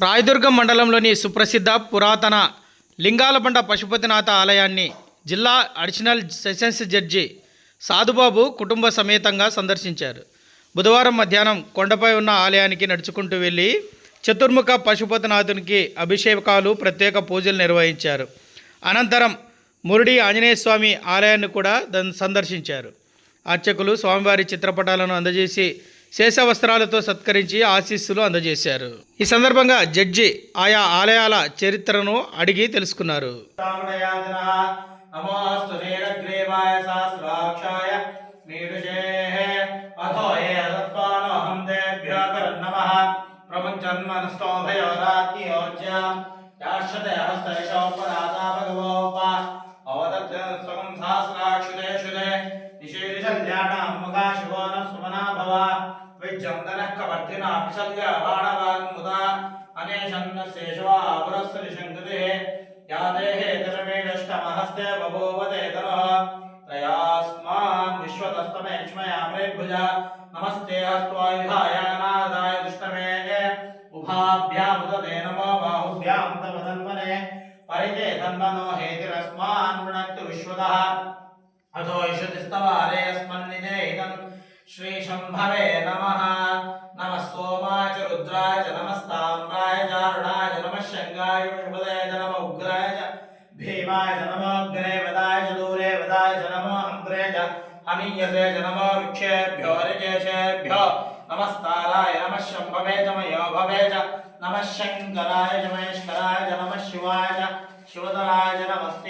రాయదుర్గం మండలంలోని సుప్రసిద్ధ పురాతన లింగాలబండ పశుపతినాథ ఆలయాన్ని జిల్లా అడిషనల్ సెషన్స్ జడ్జి సాధుబాబు కుటుంబ సమేతంగా సందర్శించారు. బుధవారం మధ్యాహ్నం కొండపై ఉన్న ఆలయానికి నడుచుకుంటూ వెళ్ళి చతుర్ముఖ పశుపతినాథునికి అభిషేకాలు ప్రత్యేక పూజలు నిర్వహించారు. అనంతరం మురుడి ఆంజనేయ స్వామి ఆలయాన్ని కూడా దన్- సందర్శించారు. అర్చకులు స్వామివారి చిత్రపటాలను అందజేసి శేషవస్త్రాలతో సత్కరించి ఆశీస్సులు అందజేశారు. ఈ సందర్భంగా జడ్జి ఆయా ఆలయాల చరిత్రను అడిగి తెలుసుకున్నారు. అవదత్తం సహస్రాక్షుదే तेन अभिसर्ग अबाणभागं मुदा अनेशन्न शेषवा अपरस्य निषङ्गते यातेः तनमेणष्टमहस्ते बभूव तेतनः त्रयास्मान् विश्वतस्तमे क्ष्मयामृद्भुज नमस्ते हस्त्वायुधायानादाय दुष्टमे उभाभ्यामुत ते नमो बाहुभ्यां तव तन्मने परिते तन्मनो हेतिरस्मान् वृणक्तु विश्वतः। अथो इषतिस्तव हरेऽस्मन्निधेहितं श्रीशम्भवे नमः। స్థూలాయ చ నమస్తామ్రాయ చారుణాయ చ నమ శంగాయ శుభదయ చ నమ ఉగ్రాయ చ భీమాయ చ నమోగ్రే వదాయ చ దూరే వదాయ చ నమో అంగ్రే చ హనీయసే చ నమో వృక్షేభ్యో రికేషేభ్యో నమస్కారాయ నమ శంభవే చ మయో భవే చ నమ శంకరాయ చ నమ శివాయ చ నమస్తే